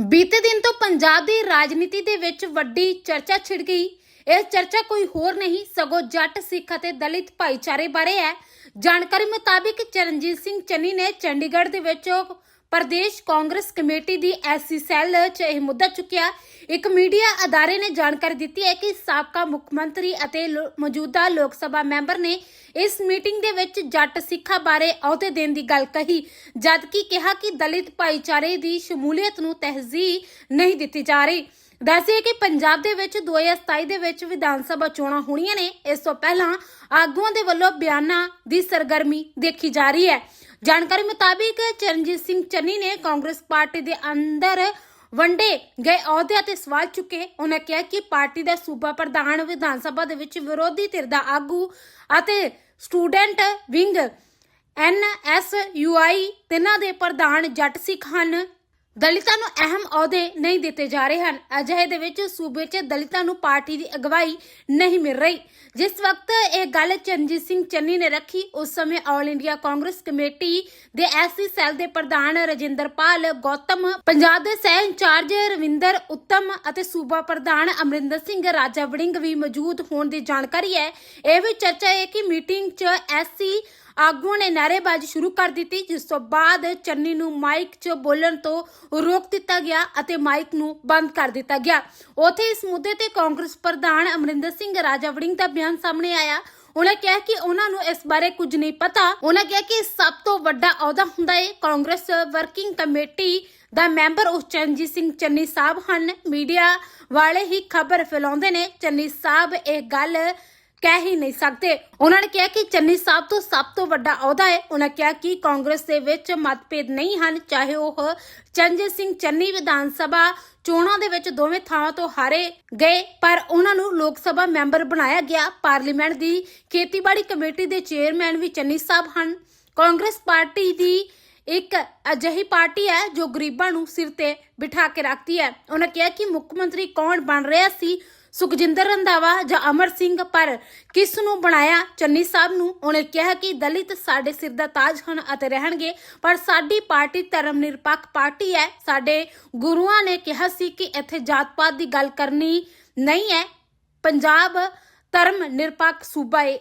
ਬੀਤੇ ਦਿਨ ਤੋਂ ਪੰਜਾਬ ਦੀ ਰਾਜਨੀਤੀ ਦੇ ਵਿੱਚ ਵੱਡੀ ਚਰਚਾ ਛਿੜ ਗਈ। ਇਹ ਚਰਚਾ ਕੋਈ ਹੋਰ ਨਹੀਂ, ਸਗੋਂ ਜੱਟ, ਸਿੱਖ ਅਤੇ ਦਲਿਤ ਭਾਈਚਾਰੇ ਬਾਰੇ ਹੈ। ਜਾਣਕਾਰੀ ਮੁਤਾਬਿਕ ਚਰਨਜੀਤ ਸਿੰਘ ਚੰਨੀ ਨੇ ਚੰਡੀਗੜ੍ਹ ਦੇ ਵਿੱਚ ਪ੍ਰਦੇਸ਼ ਕਾਂਗਰਸ ਕਮੇਟੀ ਦੀ ਐਸਸੀ ਸੈੱਲ 'ਚ ਇਹ ਮੁੱਦਾ ਚੁੱਕਿਆ। ਇੱਕ ਮੀਡੀਆ ਅਦਾਰੇ ਨੇ ਜਾਣਕਾਰੀ ਦਿੱਤੀ ਹੈ ਕਿ ਸਾਬਕਾ ਮੁੱਖ ਮੰਤਰੀ ਅਤੇ ਮੌਜੂਦਾ ਲੋਕ ਸਭਾ ਮੈਂਬਰ ਨੇ ਇਸ ਮੀਟਿੰਗ ਦੇ ਵਿੱਚ ਜੱਟ ਸਿੱਖਾਂ ਬਾਰੇ ਅਹੁਦੇ ਦੇਣ ਦੀ ਗੱਲ ਕਹੀ, ਜਦਕਿ ਕਿਹਾ ਕਿ ਦਲਿਤ ਭਾਈਚਾਰੇ ਦੀ ਸ਼ਮੂਲੀਅਤ ਨੂੰ ਤਹਿਜ਼ੀਬ ਨਹੀਂ ਦਿੱਤੀ ਜਾ ਰਹੀ। ਦੱਸਿਆ ਕਿ ਪੰਜਾਬ ਦੇ ਵਿੱਚ 2027 ਦੇ ਵਿੱਚ ਵਿਧਾਨ ਸਭਾ ਚੋਣਾਂ ਹੋਣੀਆਂ ਨੇ। ਇਸ ਤੋਂ ਪਹਿਲਾਂ ਆਗੂਆਂ ਦੇ ਵੱਲੋਂ ਬਿਆਨਾਂ ਦੀ ਸਰਗਰਮੀ ਦੇਖੀ ਜਾ ਰਹੀ ਹੈ। ਜਾਣਕਾਰੀ ਮੁਤਾਬਿਕ ਚਰਨਜੀਤ ਸਿੰਘ ਚੰਨੀ ਨੇ ਕਾਂਗਰਸ ਪਾਰਟੀ ਦੇ ਅੰਦਰ ਵੰਡੇ ਗਏ ਅਹੁਦਿਆਂ ਤੇ ਸਵਾਲ ਚੁੱਕੇ। ਉਹਨਾਂ ਕਿਹਾ ਕਿ ਪਾਰਟੀ ਦਾ ਸੂਬਾ ਪ੍ਰਧਾਨ ਵਿਧਾਨ ਸਭਾ ਦੇ ਵਿੱਚ ਵਿਰੋਧੀ ਧਿਰ ਦਾ ਆਗੂ ਅਤੇ ਸਟੂਡੈਂਟ ਵਿੰਗ ਐਨਐਸਯੂਆਈ ਤਿੰਨਾਂ ਦੇ ਪ੍ਰਧਾਨ ਜੱਟ ਸਿੱਖ ਹਨ। ਦਲਿਤਾਂ ਨੂੰ ਅਹਿਮ ਅਹੁਦੇ ਨਹੀਂ ਦਿੱਤੇ ਜਾ ਰਹੇ ਹਨ। ਅਜਿਹੇ ਦੇ ਵਿੱਚ ਸੂਬੇ 'ਚ ਦਲਿਤਾਂ ਨੂੰ ਪਾਰਟੀ ਦੀ ਅਗਵਾਈ ਨਹੀਂ ਮਿਲ ਰਹੀ। ਜਿਸ ਵਕਤ ਇਹ ਗੱਲ ਚਰਨਜੀਤ ਸਿੰਘ ਚੰਨੀ ਨੇ ਰੱਖੀ, ਉਸ ਸਮੇਂ ਆਲ ਇੰਡੀਆ ਕਾਂਗਰਸ ਕਮੇਟੀ ਦੇ ਐਸਸੀ ਸੈੱਲ ਦੇ ਪ੍ਰਧਾਨ ਰਜਿੰਦਰਪਾਲ ਗੌਤਮ ਪੰਜਾਬ ਦੇ ਸਹਿ ਇੰਚਾਰਜ ਰਵਿੰਦਰ ਉੱਤਮ ਅਤੇ ਸੂਬਾ ਪ੍ਰਧਾਨ ਅਮਰਿੰਦਰ ਸਿੰਘ, ਰਾਜਾ ਵੜਿੰਗ ਵੀ ਮੌਜੂਦ ਹੋਣ ਦੀ ਜਾਣਕਾਰੀ ਹੈ। ਇਹ ਵੀ ਚਰਚਾ ਹੈ ਕਿ ਮੀਟਿੰਗ 'ਚ ਐਸਸੀ ਆਗੂਆਂ ਨੇ ਨਾਅਰੇਬਾਜ਼ੀ ਸ਼ੁਰੂ ਕਰ ਦਿੱਤੀ, ਜਿਸ ਤੋਂ ਬਾਅਦ ਚੰਨੀ ਨੂੰ ਮਾਈਕ 'ਚ ਬੋਲਣ ਤੋਂ ਰੋਕ ਦਿੱਤਾ ਗਿਆ ਅਤੇ ਮਾਈਕ ਨੂੰ ਬੰਦ ਕਰ ਦਿੱਤਾ ਗਿਆ। ਉਥੇ ਇਸ ਮੁੱਦੇ ਤੇ ਕਾਂਗਰਸ ਪ੍ਰਧਾਨ ਅਮਰਿੰਦਰ ਸਿੰਘ ਰਾਜਾ ਦਾ ਬਿਆਨ ਸਾਹਮਣੇ ਆਇਆ। ਉਹਨਾਂ ਕਿਹਾ ਕਿ ਉਹਨਾਂ ਨੂੰ ਇਸ ਬਾਰੇ ਕੁਝ ਨਹੀਂ ਪਤਾ। ਉਹਨਾਂ ਕਿਹਾ ਕਿ ਸਭ ਤੋਂ ਵੱਡਾ ਅਹੁਦਾ ਹੁੰਦਾ ਹੈ ਕਾਂਗਰਸ ਵਰਕਿੰਗ ਕਮੇਟੀ ਦਾ ਮੈਂਬਰ ਉਸ ਚਰਨਜੀਤ ਸਿੰਘ ਚੰਨੀ ਸਾਹਿਬ ਹਨ। ਮੀਡੀਆ ਵਾਲੇ ਹੀ ਖਬਰ ਫੈਲਾਉਂਦੇ ਨੇ, ਚੰਨੀ ਸਾਹਿਬ, ਇਹ ਗੱਲ ਕਹਿ ਹੀ ਨਹੀਂ ਸਕਦੇ। ਉਹਨਾਂ ਨੇ ਕਿਹਾ ਕਿ ਚੰਨੀ ਸਾਹਿਬ ਤੋਂ ਸਭ ਤੋਂ ਵੱਡਾ ਅਹੁਦਾ ਹੈ। ਉਹਨਾਂ ਕਿਹਾ ਕਿ ਕਾਂਗਰਸ ਦੇ ਵਿੱਚ ਮਤਭੇਦ ਨਹੀਂ ਹਨ, ਚਾਹੇ ਉਹ ਚੰਜੀਤ ਸਿੰਘ ਚੰਨੀ ਵਿਧਾਨ ਸਭਾ ਚੋਣਾਂ ਦੇ ਵਿੱਚ ਦੋਵੇਂ ਥਾਵਾਂ ਤੋਂ ਹਾਰੇ ਗਏ, ਪਰ ਉਹਨਾਂ ਨੂੰ ਲੋਕ ਸਭਾ ਮੈਂਬਰ ਬਣਾਇਆ ਗਿਆ। ਪਾਰਲੀਮੈਂਟ ਦੀ ਖੇਤੀਬਾੜੀ ਕਮੇਟੀ ਦੇ ਚੇਅਰਮੈਨ ਵੀ ਚੰਨੀ ਸਾਹਿਬ ਹਨ। ਕਾਂਗਰਸ ਪਾਰਟੀ ਦੀ ਇੱਕ ਅਜਿਹੀ ਪਾਰਟੀ ਹੈ ਜੋ ਗਰੀਬਾਂ ਨੂੰ ਸਿਰ ਤੇ ਬਿਠਾ ਕੇ ਰੱਖਦੀ ਹੈ। ਉਹਨਾਂ ਕਿਹਾ ਕਿ ਮੁੱਖ ਮੰਤਰੀ ਕੌਣ ਬਣ ਰਿਹਾ ਸੀ? ਸੁਖਜਿੰਦਰ ਰੰਧਾਵਾ ਜਾਂ ਅਮਰ ਸਿੰਘ ਪਰ ਕਿਸ ਨੂੰ ਬਣਾਇਆ? ਚੰਨੀ ਸਾਹਿਬ ਨੂੰ ਉਹਨੇ ਕਿਹਾ ਕਿ ਦਲਿਤ ਸਾਡੇ ਸਿਰ ਦਾ ਤਾਜ ਹਨ ਅਤੇ ਰਹਿਣਗੇ, ਪਰ ਸਾਡੀ ਪਾਰਟੀ ਧਰਮ ਨਿਰਪੱਖ ਪਾਰਟੀ ਹੈ। ਸਾਡੇ ਗੁਰੂਆਂ ਨੇ ਕਿਹਾ ਸੀ ਕਿ ਇੱਥੇ ਜਾਤ ਪਾਤ ਦੀ ਗੱਲ ਕਰਨੀ ਨਹੀਂ ਹੈ। ਪੰਜਾਬ ਧਰਮ ਨਿਰਪੱਖ ਸੂਬਾ ਹੈ